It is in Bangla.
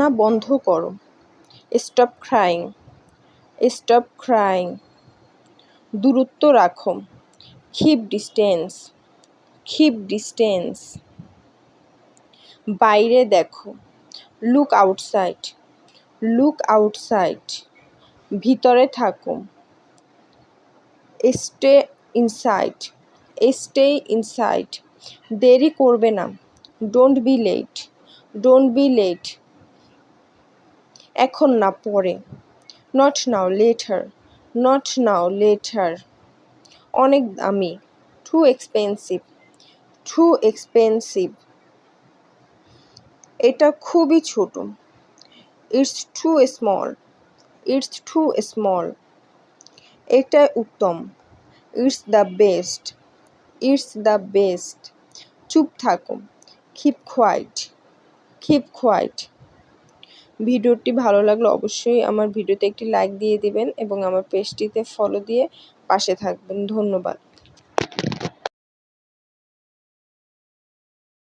কান্না বন্ধ করো। স্টপ ক্রাইং স্টপ ক্রাইং দূরত্ব রাখো। খিপ ডিস্টেন্স খিপ ডিস্টেন্স বাইরে দেখো। লুক আউটসাইড লুক আউটসাইড ভিতরে থাকো। স্টে ইনসাইড স্টে ইনসাইড দেরি করবে না। Don't be late don't be late এখন না, পরে। Not now later not now later অনেক দামি। টু এক্সপেন্সিভ টু এক্সপেন্সিভ এটা খুবই ছোট। It's too small it's too small এটা উত্তম। It's the best it's the best চুপ থাকো। কিপ কোয়াইট কিপ কোয়াইট ভিডিওটি ভালো লাগলে অবশ্যই আমার ভিডিওতে একটি লাইক দিয়ে দিবেন এবং আমার পেজটিতে ফলো দিয়ে পাশে থাকবেন। ধন্যবাদ।